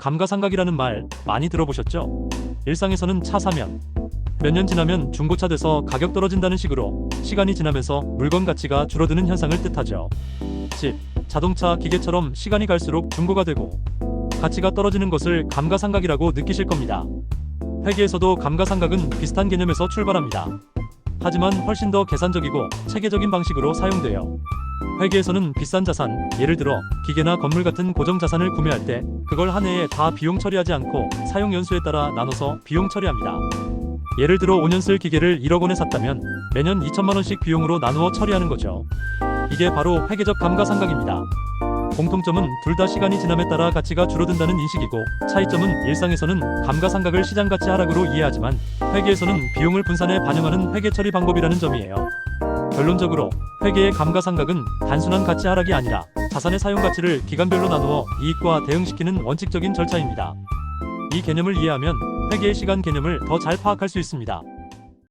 감가상각이라는 말 많이 들어보셨죠? 일상에서는 차 사면 몇 년 지나면 중고차 돼서 가격 떨어진다는 식으로 시간이 지나면서 물건 가치가 줄어드는 현상을 뜻하죠. 집, 자동차, 기계처럼 시간이 갈수록 중고가 되고 가치가 떨어지는 것을 감가상각이라고 느끼실 겁니다. 회계에서도 감가상각은 비슷한 개념에서 출발합니다. 하지만 훨씬 더 계산적이고 체계적인 방식으로 사용돼요. 회계에서는 비싼 자산, 예를 들어 기계나 건물 같은 고정 자산을 구매할 때 그걸 한 해에 다 비용 처리하지 않고 사용 연수에 따라 나눠서 비용 처리합니다. 예를 들어 5년 쓸 기계를 1억 원에 샀다면 매년 2천만 원씩 비용으로 나누어 처리하는 거죠. 이게 바로 회계적 감가상각입니다. 공통점은 둘 다 시간이 지남에 따라 가치가 줄어든다는 인식이고 차이점은 일상에서는 감가상각을 시장 가치 하락으로 이해하지만 회계에서는 비용을 분산해 반영하는 회계 처리 방법이라는 점이에요. 결론적으로 회계의 감가상각은 단순한 가치 하락이 아니라 자산의 사용 가치를 기간별로 나누어 이익과 대응시키는 원칙적인 절차입니다. 이 개념을 이해하면 회계의 시간 개념을 더 잘 파악할 수 있습니다.